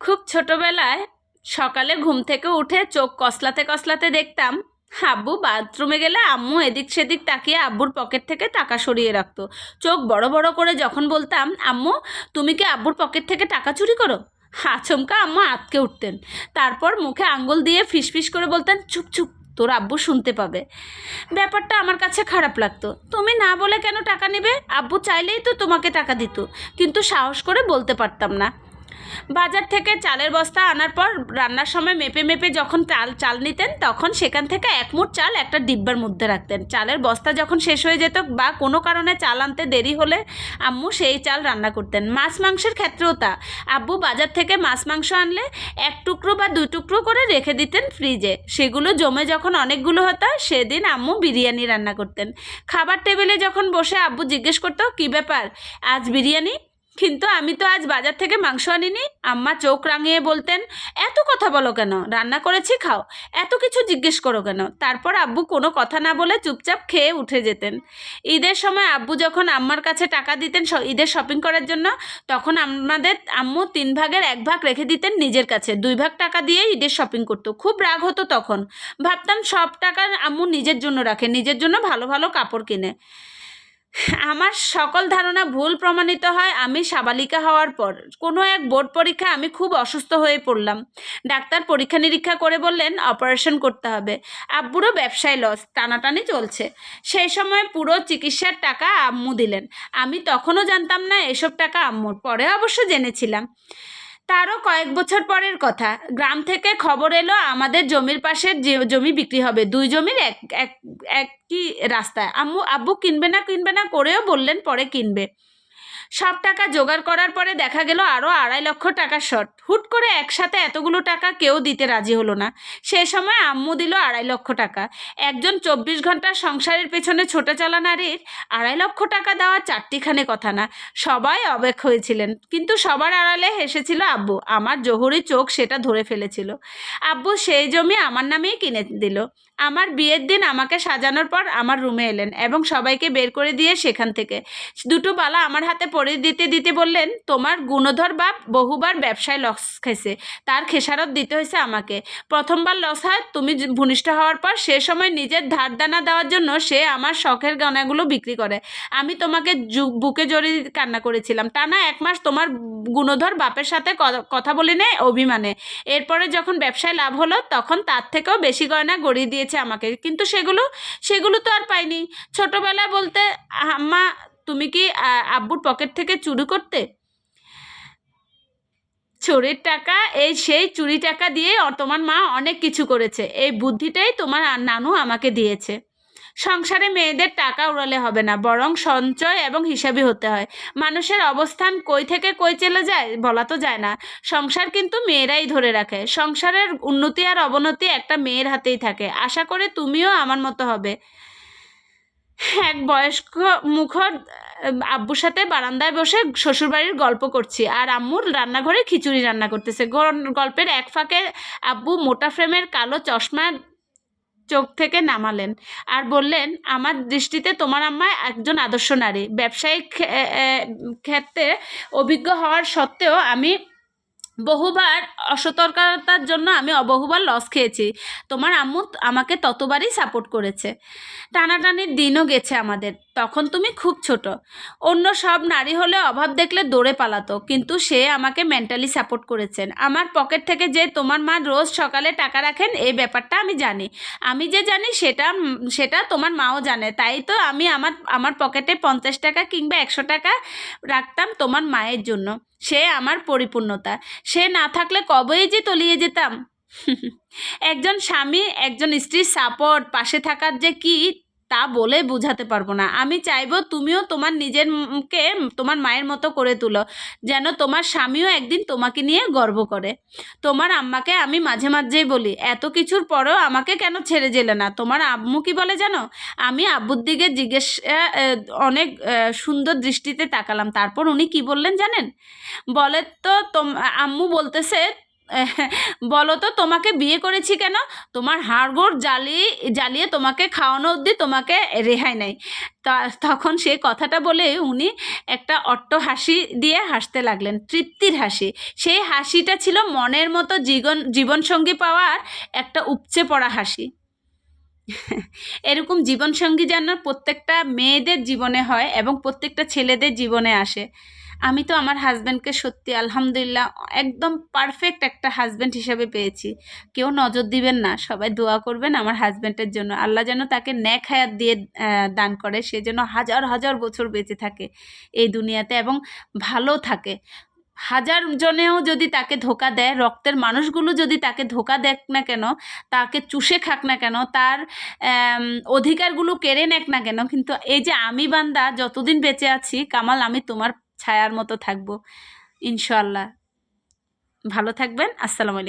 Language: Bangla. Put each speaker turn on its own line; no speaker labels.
খুব ছোটবেলায় সকালে ঘুম থেকে উঠে চোখ কসলাতে কসলাতে দেখতাম, আব্বু বাথরুমে গেলে আম্মু এদিক সেদিক তাকিয়ে আব্বুর পকেট থেকে টাকা সরিয়ে রাখতো। চোখ বড় বড় করে যখন বলতাম, আম্মু, তুমি কি আব্বুর পকেট থেকে টাকা চুরি করো? আচমকা আম্মু আটকে উঠতেন। তারপর মুখে আঙ্গুল দিয়ে ফিসফিস করে বলতেন, চুপ চুপ, তোর আব্বু শুনতে পাবে। ব্যাপারটা আমার কাছে খারাপ লাগতো। তুমি না বলে কেন টাকা নেবে? আব্বু চাইলেই তো তোমাকে টাকা দিত, কিন্তু সাহস করে বলতে পারতাম না। বাজার থেকে চালের বস্তা আনার পর রান্নার সময় মেপে মেপে যখন চাল চাল নিতেন, তখন সেখান থেকে এক মুঠ চাল একটা ডিব্বার মধ্যে রাখতেন। চালের বস্তা যখন শেষ হয়ে যেত বা কোনো কারণে চাল আনতে দেরি হলে আম্মু সেই চাল রান্না করতেন। মাছ মাংসের ক্ষেত্রেও তা। আব্বু বাজার থেকে মাছ মাংস আনলে এক টুকরো বা দুই টুকরো করে রেখে দিতেন ফ্রিজে। সেগুলো জমে যখন অনেকগুলো হতো, সেদিন আম্মু বিরিয়ানি রান্না করতেন। খাবার টেবিলে যখন বসে আব্বু জিজ্ঞেস করতো, কী ব্যাপার? আজ বিরিয়ানি? কিন্তু আমি তো আজ বাজার থেকে মাংস আনিনি। আম্মা চোখ রাঙিয়ে বলতেন, এত কথা বলো কেন? রান্না করেছি, খাও। এত কিছু জিজ্ঞেস করো কেন? তারপর আব্বু কোনো কথা না বলে চুপচাপ খেয়ে উঠে যেতেন। ঈদের সময় আব্বু যখন আম্মার কাছে টাকা দিতেন ঈদের শপিং করার জন্য, তখন আমাদের আম্মু তিন ভাগের এক ভাগ রেখে দিতেন নিজের কাছে। দুই ভাগ টাকা দিয়ে ঈদের শপিং করতো। খুব রাগ হতো তখন। ভাবতাম সব টাকা আম্মু নিজের জন্য রাখে, নিজের জন্য ভালো ভালো কাপড় কিনে। আমার সকল ধারণা ভুল প্রমাণিত হয় আমি সাবালিকা হওয়ার পর। কোনো এক বোর্ড পরীক্ষা আমি খুব অসুস্থ হয়ে পড়লাম। ডাক্তার পরীক্ষা নিরীক্ষা করে বললেন, অপারেশন করতে হবে। আব্বুরও ব্যবসায় লস, টানাটানি চলছে। সেই সময় পুরো চিকিৎসার টাকা আম্মু দিলেন। আমি তখনও জানতাম না এসব টাকা আম্মুর, পরে অবশ্য জেনেছিলাম। তারও কয়েক বছর পরের কথা। গ্রাম থেকে খবর এলো, আমাদের জমির পাশে যে জমি বিক্রি হবে, দুই জমির এক এক, একই রাস্তায়। আম্মু, আব্বু কিনবে না কিনবে না করেও বললেন পরে কিনবে। সব টাকা জোগাড় করার পরে দেখা গেল আরও আড়াই লক্ষ টাকা শর্ট হুট করে একসাথে এতগুলো টাকা কেউ দিতে রাজি হলো না। সে সময় আম্মু দিল আড়াই লক্ষ টাকা। একজন চব্বিশ ঘণ্টা সংসারের পেছনে ছোটে চলা নারীর আড়াই লক্ষ টাকা দেওয়া চারটিখানে কথা না। সবাই অবাক হয়েছিলেন। কিন্তু সবার আড়ালে হেসেছিল আব্বু। আমার জহুরি চোখ সেটা ধরে ফেলেছিল। আব্বু সেই জমি আমার নামেই কিনে দিল। আমার বিয়ের দিন আমাকে সাজানোর পর আমার রুমে এলেন এবং সবাইকে বের করে দিয়ে সেখান থেকে। দুটো বালা আমার হাতে পরে দিতে দিতে বললেন, তোমার গুণধর বাপ বহুবার ব্যবসায় লস খেয়েছে তার খেসারত দিতে হয়েছে আমাকে। প্রথমবার লস হয়, তুমি ভূনিষ্ঠ হওয়ার পর সে সময় নিজের ধার দানা দেওয়ার জন্য সে আমার শখের গয়নাগুলো বিক্রি করে। আমি তোমাকে বুকে জড়িয়ে কান্না করেছিলাম। টানা এক মাস তোমার গুণধর বাপের সাথে কথা বলি নেই অভিমানে। এরপরে যখন ব্যবসায় লাভ হলো, তখন তার থেকেও বেশি গয়না গড়িয়ে দিয়েছে আমাকে। কিন্তু সেগুলো সেগুলো তো আর পাইনি। ছোটোবেলা বলতে, আম্মা, তুমি কি আব্বুর পকেট থেকে চুরি করতে? চুরির টাকা, এই সেই চুরি টাকা দিয়ে তোমার মা অনেক কিছু করেছে। এই বুদ্ধিটাই তোমার নানু আমাকে দিয়েছে। সংসারে মেয়েদের টাকা উড়ালে হবে না, বরং সঞ্চয় এবং হিসাবি হতে হয়। মানুষের অবস্থান কই থেকে কই চলে যায় বলা তো যায় না। সংসার কিন্তু মেয়েরাই ধরে রাখে। সংসারের উন্নতি আর অবনতি একটা মেয়ের হাতেই থাকে। আশা করে তুমিও আমার মতো হবে। এক বয়স্ক মুখর আব্বুর সাথে বারান্দায় বসে শ্বশুরবাড়ির গল্প করছি। আর আম্মুর রান্নাঘরে খিচুড়ি রান্না করতেছে। গল- গল্পের এক ফাঁকে আব্বু মোটা ফ্রেমের কালো চশমা চোখ থেকে নামালেন আর বললেন, আমার দৃষ্টিতে তোমার আম্মা একজন আদর্শ নারী। ব্যবসায়িক ক্ষেত্রে অভিজ্ঞ হওয়ার সত্ত্বেও আমি বহুবার অসতর্কতার জন্য আমি বহুবার লস খেয়েছি। তোমার আম্মু আমাকে ততবারই সাপোর্ট করেছে। টানাটানির দিনও গেছে আমাদের। তখন তুমি খুব ছোট। অন্য সব নারী হলে অভাব দেখলে দৌড়ে পালাতো, কিন্তু সে আমাকে মেন্টালি সাপোর্ট করেছেন। আমার পকেট থেকে যে তোমার মা রোজ সকালে টাকা রাখেন, এই ব্যাপারটা আমি জানি। আমি যে জানি সেটা সেটা তোমার মাও জানে। তাই তো আমি আমার আমার পকেটে পঞ্চাশ টাকা কিংবা একশো টাকা রাখতাম তোমার মায়ের জন্য। সে আমার পরিপূর্ণতা। সে না থাকলে কবেই যে তলিয়ে যেতাম? একজন স্বামী, একজন স্ত্রীর সাপোর্ট পাশে থাকার যে কি তা বলে বোঝাতে পারব না। আমি চাইব তুমিও তোমার নিজের ম- কে তোমার মায়ের মতো করে তুলো, যেন তোমার স্বামীও একদিন তোমাকে নিয়ে গর্ব করে। তোমার আম্মাকে আমি মাঝে মাঝেই বলি, এত কিছুর পরেও আমাকে কেন ছেড়ে জেলে না? তোমার আম্মু কি বলে জানো? আমি আব্বুর দিকে জিজ্ঞেস অনেক সুন্দর দৃষ্টিতে তাকালাম। তারপর উনি কি বললেন জানেন? বলে তো তোম, আম্মু বলতেছে বলো তো, তোমাকে বিয়ে করেছি কেন? তোমার হাড়গোড় জ্বালিয়ে জ্বালিয়ে তোমাকে খাওয়ানো অবধি তোমাকে রেহাই নেই। তখন সে কথাটা বলে উনি একটা অট্ট হাসি দিয়ে হাসতে লাগলেন, তৃপ্তির হাসি। সেই হাসিটা ছিল মনের মতো জীবন, জীবনসঙ্গী পাওয়ার একটা উপচে পড়া হাসি। এরকম জীবনসঙ্গী যেন প্রত্যেকটা মেয়েদের জীবনে হয় এবং প্রত্যেকটা ছেলেদের জীবনে আসে। আমি তো আমার হাজব্যান্ডকে সত্যি আলহামদুলিল্লাহ একদম পারফেক্ট একটা হাজব্যান্ড হিসেবে পেয়েছি। কেউ নজর দিবেন না, সবাই দোয়া করবেন আমার হাজব্যান্ডের জন্য। আল্লাহ যেন তাকে ন্যাক হায়াত দিয়ে দান করে, সে যেন হাজার হাজার বছর বেঁচে থাকে এই দুনিয়াতে এবং ভালো থাকে। হাজার জনেও যদি তাকে ধোকা দেয়, রক্তের মানুষগুলো যদি তাকে ধোকা দেখ না কেন, তাকে চুষে খাক না কেন, তার অধিকারগুলো কেড়ে নেক না কেন, কিন্তু এই যে আমি বান্দা, যতদিন বেঁচে আছি, কামাল, আমি তোমার ছায়ার মতো থাকব। ইনশাল্লাহ ভালো থাকবেন। আসসালামু আলাইকুম।